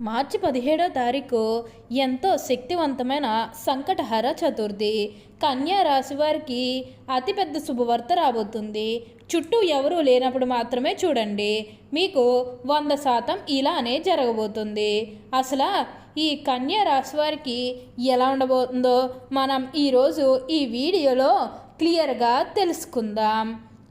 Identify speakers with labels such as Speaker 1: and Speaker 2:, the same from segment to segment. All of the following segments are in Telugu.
Speaker 1: మార్చి పదిహేడో తారీఖు ఎంతో శక్తివంతమైన సంకటహర చతుర్థి. కన్యా రాశి వారికి అతిపెద్ద శుభవార్త రాబోతుంది. చుట్టూ ఎవరూ లేనప్పుడు మాత్రమే చూడండి. మీకు వంద శాతం ఇలానే జరగబోతుంది. అసలు ఈ కన్యా రాశి వారికి ఎలా ఉండబోతుందో మనం ఈరోజు ఈ వీడియోలో క్లియర్గా తెలుసుకుందాం.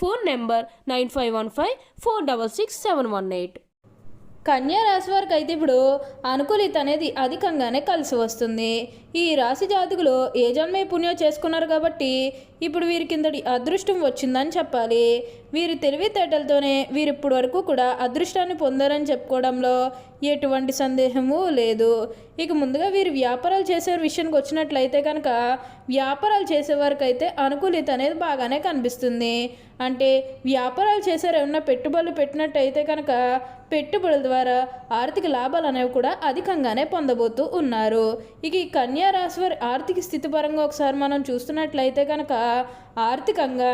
Speaker 2: Phone number nine five one five four double six seven one eight.
Speaker 1: కన్యా రాశి వారికి అయితే ఇప్పుడు అనుకూలిత అనేది అధికంగానే కలిసి వస్తుంది. ఈ రాశి జాతకులు ఏ జన్మే పుణ్యం చేసుకున్నారు కాబట్టి ఇప్పుడు వీరి కిందటి అదృష్టం వచ్చిందని చెప్పాలి. వీరి తెలివితేటలతోనే వీరు ఇప్పటి వరకు కూడా అదృష్టాన్ని పొందారని చెప్పుకోవడంలో ఎటువంటి సందేహము లేదు. ఇక ముందుగా వీరు వ్యాపారాలు చేసే విషయానికి వచ్చినట్లయితే కనుక వ్యాపారాలు చేసేవారికైతే అయితే అనుకూలిత అనేది బాగానే కనిపిస్తుంది. అంటే వ్యాపారాలు చేసారు ఏమన్నా పెట్టుబడులు పెట్టినట్టయితే కనుక పెట్టుబడుల ద్వారా ఆర్థిక లాభాలు అనేవి కూడా అధికంగానే పొందబోతూ ఉన్నారు. ఇక ఈ కన్యా రాశి వారి ఆర్థిక స్థితి పరంగా ఒకసారి మనం చూస్తున్నట్లయితే కనుక ఆర్థికంగా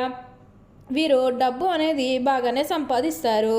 Speaker 1: వీరు డబ్బు అనేది బాగానే సంపాదిస్తారు.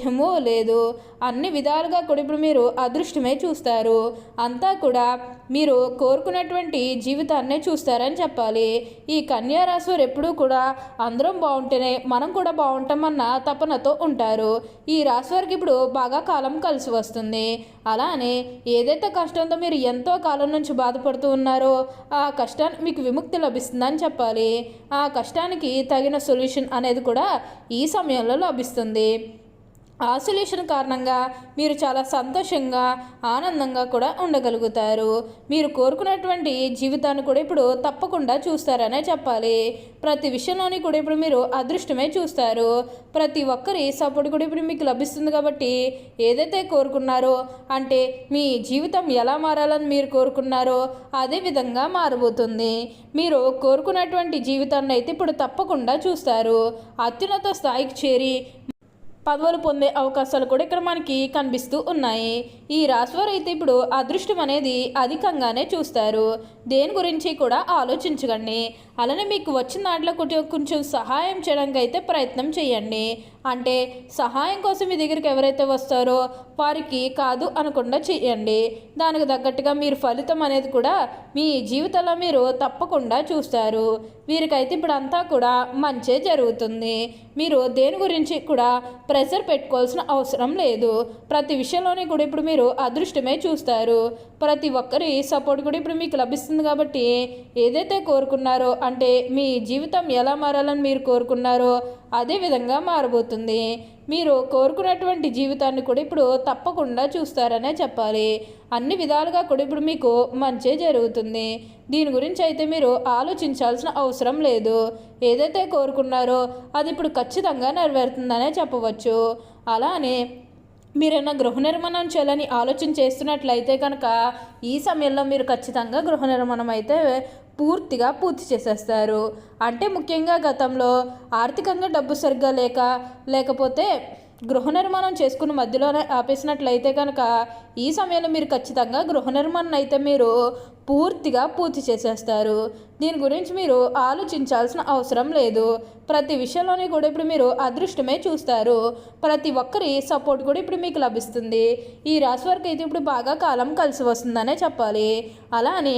Speaker 1: సందేహము లేదు అన్ని విధాలుగా కూడా ఇప్పుడు మీరు అదృష్టమే చూస్తారు. అంతా కూడా మీరు కోరుకున్నటువంటి జీవితాన్నే చూస్తారని చెప్పాలి. ఈ కన్యారాశి వారు ఎప్పుడూ కూడా అందరం బాగుంటేనే మనం కూడా బాగుంటామన్న తపనతో ఉంటారు. ఈ రాశి వారికి ఇప్పుడు బాగా కాలం కలిసి వస్తుంది. అలానే ఏదైతే కష్టంతో మీరు ఎంతో కాలం నుంచి బాధపడుతూ ఉన్నారో ఆ కష్టానికి మీకు విముక్తి లభిస్తుందని చెప్పాలి. ఆ కష్టానికి తగిన సొల్యూషన్ అనేది కూడా ఈ సమయంలో లభిస్తుంది. ఆసోలేషన్ కారణంగా మీరు చాలా సంతోషంగా ఆనందంగా కూడా ఉండగలుగుతారు. మీరు కోరుకున్నటువంటి జీవితాన్ని కూడా ఇప్పుడు తప్పకుండా చూస్తారనే చెప్పాలి. ప్రతి విషయంలోని కూడా ఇప్పుడు మీరు అదృష్టమే చూస్తారు. ప్రతి ఒక్కరి సపోర్ట్ కూడా ఇప్పుడు మీకు లభిస్తుంది కాబట్టి ఏదైతే కోరుకున్నారో అంటే మీ జీవితం ఎలా మారాలని మీరు కోరుకున్నారో అదే విధంగా మారబోతుంది. మీరు కోరుకున్నటువంటి జీవితాన్ని అయితే ఇప్పుడు తప్పకుండా చూస్తారు. అత్యున్నత స్థాయికి చేరి పదవులు పొందే అవకాశాలు కూడా ఇక్కడ మనకి కనిపిస్తూ ఉన్నాయి. ఈ రాశివారు అయితే ఇప్పుడు అదృష్టం అనేది అధికంగానే చూస్తారు. దేని గురించి కూడా ఆలోచించకండి. అలానే మీకు వచ్చిన దాంట్లో కొంచెం కొంచెం సహాయం చేయడానికి అయితే ప్రయత్నం చేయండి. అంటే సహాయం కోసం మీ దగ్గరికి ఎవరైతే వస్తారో వారికి కాదు అనకుండా చేయండి. దానికి తగ్గట్టుగా మీరు ఫలితం అనేది కూడా మీ జీవితంలో మీరు తప్పకుండా చూస్తారు. వీరికైతే ఇప్పుడు అంతా కూడా మంచే జరుగుతుంది. మీరు దేని గురించి కూడా ప్రెషర్ పెట్టుకోవాల్సిన అవసరం లేదు. ప్రతి విషయంలోనే కూడా ఇప్పుడు మీరు అదృష్టమే చూస్తారు. ప్రతి ఒక్కరి సపోర్ట్ కూడా ఇప్పుడు మీకు లభిస్తుంది కాబట్టి ఏదైతే కోరుకున్నారో అంటే మీ జీవితం ఎలా మారాలని మీరు కోరుకున్నారో అదే విధంగా మారబోతుంది. మీరు కోరుకున్నటువంటి జీవితాన్ని కూడా ఇప్పుడు తప్పకుండా చూస్తారనే చెప్పాలి. అన్ని విధాలుగా కూడా ఇప్పుడు మీకు మంచే జరుగుతుంది. దీని గురించి అయితే మీరు ఆలోచించాల్సిన అవసరం లేదు. ఏదైతే కోరుకున్నారో అది ఇప్పుడు ఖచ్చితంగా నెరవేరుతుందనే చెప్పవచ్చు. అలానే మీరైనా గృహ నిర్మాణం చేయాలని ఆలోచన చేస్తున్నట్లయితే కనుక ఈ సమయంలో మీరు ఖచ్చితంగా గృహ నిర్మాణం అయితే పూర్తిగా పూర్తి చేసేస్తారు. అంటే ముఖ్యంగా గతంలో ఆర్థికంగా డబ్బు సరిగ్గా లేక లేకపోతే గృహ నిర్మాణం చేసుకుని మధ్యలోనే ఆపేసినట్లయితే కనుక ఈ సమయంలో మీరు ఖచ్చితంగా గృహ నిర్మాణం అయితే మీరు పూర్తిగా పూర్తి చేసేస్తారు. దీని గురించి మీరు ఆలోచించాల్సిన అవసరం లేదు. ప్రతి విషయంలోని కూడా ఇప్పుడు మీరు అదృష్టమే చూస్తారు. ప్రతి ఒక్కరి సపోర్ట్ కూడా ఇప్పుడు మీకు లభిస్తుంది. ఈ రాశి వరకు అయితే ఇప్పుడు బాగా కాలం కలిసి వస్తుందనే చెప్పాలి. అలా అని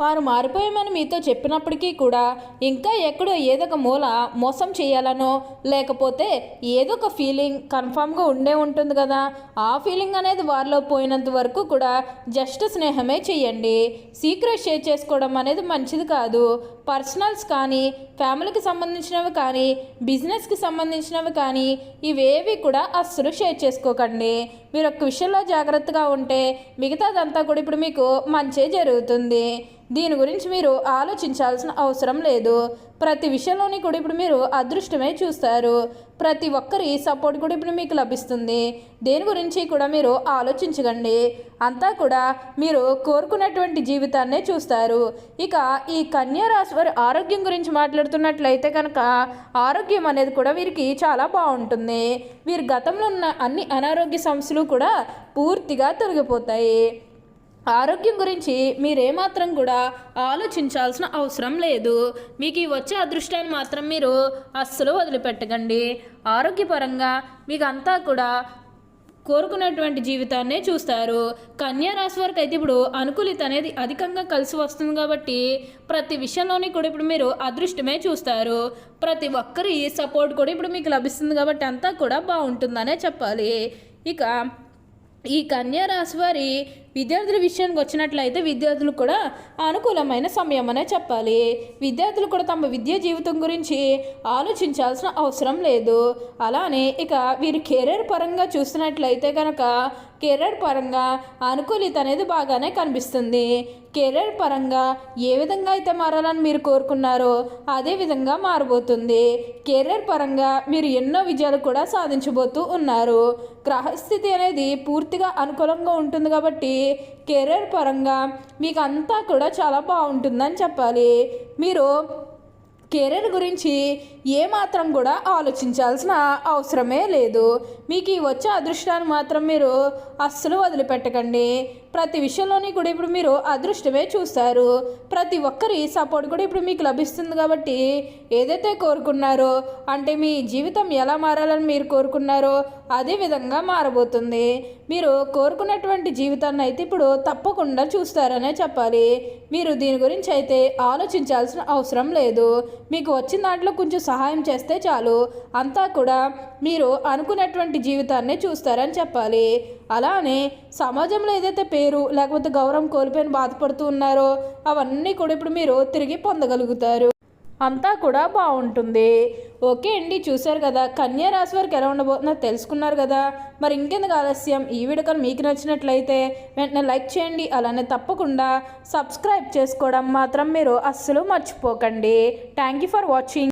Speaker 1: వారు మారిపోయామని మీతో చెప్పినప్పటికీ కూడా ఇంకా ఎక్కడో ఏదో ఒక మూల మోసం చేయాలనో లేకపోతే ఏదో ఒక ఫీలింగ్ కన్ఫామ్గా ఉండే ఉంటుంది కదా. ఆ ఫీలింగ్ అనేది వారిలో పోయినంత వరకు కూడా జస్ట్ స్నేహమే చేయండి. సీక్రెట్ షేర్ చేసుకోవడం అనేది మంచిది కాదు. పర్సనల్స్ కానీ ఫ్యామిలీకి సంబంధించినవి కానీ బిజినెస్కి సంబంధించినవి కానీ ఇవేవి కూడా అస్సలు షేర్ చేసుకోకండి. మీరు ఒక్క విషయంలో జాగ్రత్తగా ఉంటే మిగతాదంతా కూడా ఇప్పుడు మీకు మంచే జరుగుతుంది. దీని గురించి మీరు ఆలోచించాల్సిన అవసరం లేదు. ప్రతి విషయంలోని కూడా ఇప్పుడు మీరు అదృష్టమే చూస్తారు. ప్రతి ఒక్కరి సపోర్ట్ కూడా ఇప్పుడు మీకు లభిస్తుంది. దేని గురించి కూడా మీరు ఆలోచించకండి. అంతా కూడా మీరు కోరుకున్నటువంటి జీవితాన్నే చూస్తారు. ఇక ఈ కన్యా రాశి వారి ఆరోగ్యం గురించి మాట్లాడుతున్నట్లయితే కనుక ఆరోగ్యం అనేది కూడా వీరికి చాలా బాగుంటుంది. వీరి గతంలో ఉన్న అన్ని అనారోగ్య సమస్యలు కూడా పూర్తిగా తొలగిపోతాయి. ఆరోగ్యం గురించి మీరేమాత్రం కూడా ఆలోచించాల్సిన అవసరం లేదు. మీకు ఈ వచ్చే అదృష్టాన్ని మాత్రం మీరు అస్సలు వదిలిపెట్టకండి. ఆరోగ్యపరంగా మీకు అంతా కూడా కోరుకున్నటువంటి జీవితాన్నే చూస్తారు. కన్యా రాశి వారికి అయితే ఇప్పుడు అనుకూలిత అనేది అధికంగా కలిసి వస్తుంది కాబట్టి ప్రతి విషయంలోని కూడా ఇప్పుడు మీరు అదృష్టమే చూస్తారు. ప్రతి ఒక్కరి సపోర్ట్ కూడా ఇప్పుడు మీకు లభిస్తుంది కాబట్టి అంతా కూడా బాగుంటుందనే చెప్పాలి. ఇక ఈ కన్యా రాశి వారి విద్యార్థుల విషయానికి వచ్చినట్లయితే విద్యార్థులు కూడా అనుకూలమైన సమయం అనే చెప్పాలి. విద్యార్థులు కూడా తమ విద్యా జీవితం గురించి ఆలోచించాల్సిన అవసరం లేదు. అలానే ఇక వీరు కెరీర్ పరంగా చూసినట్లయితే కనుక కెరీర్ పరంగా అనుకూలిత అనేది బాగానే కనిపిస్తుంది. కెరీర్ పరంగా ఏ విధంగా అయితే మారాలని మీరు కోరుకున్నారో అదే విధంగా మారబోతుంది. కెరీర్ పరంగా మీరు ఎన్నో విజయాలు కూడా సాధించబోతూ ఉన్నారు. గ్రహస్థితి అనేది పూర్తిగా అనుకూలంగా ఉంటుంది కాబట్టి కెరీర్ పరంగా మీకు అంతా కూడా చాలా బాగుంటుందని చెప్పాలి. మీరు కెరీర్ గురించి ఏమాత్రం కూడా ఆలోచించాల్సిన అవసరమే లేదు. మీకు ఈ వచ్చే అదృష్టాన్ని మాత్రం మీరు అస్సలు వదిలిపెట్టకండి. ప్రతి విషయంలోని కూడా ఇప్పుడు మీరు అదృష్టమే చూస్తారు ప్రతి ఒక్కరి సపోర్ట్ కూడా ఇప్పుడు మీకు లభిస్తుంది కాబట్టి ఏదైతే కోరుకున్నారో అంటే మీ జీవితం ఎలా మారాలని మీరు కోరుకున్నారో అదే విధంగా మారబోతుంది. మీరు కోరుకున్నటువంటి జీవితాన్ని అయితే ఇప్పుడు తప్పకుండా చూస్తారనే చెప్పాలి. మీరు దీని గురించి అయితే ఆలోచించాల్సిన అవసరం లేదు. మీకు వచ్చిన దాంట్లో కొంచెం సహాయం చేస్తే చాలు. అంతా కూడా మీరు అనుకున్నటువంటి జీవితాన్ని చూస్తారని చెప్పాలి. అలానే సమాజంలో ఏదైతే పేరు లేకపోతే గౌరవం కోల్పోయిన బాధపడుతూ ఉన్నారో అవన్నీ కూడా ఇప్పుడు మీరు తిరిగి పొందగలుగుతారు. అంతా కూడా బాగుంటుంది. ఓకే అండి చూశారు కదా. కన్యా రాశి వారికి ఎలా ఉండబోతుందో తెలుసుకున్నారు కదా. మరి ఇంకెందుకు ఆలస్యం? ఈ వీడియో మీకు నచ్చినట్లయితే వెంటనే లైక్ చేయండి. అలానే తప్పకుండా సబ్స్క్రైబ్ చేసుకోవడం మాత్రం మీరు అస్సలు మర్చిపోకండి. Thank you for watching.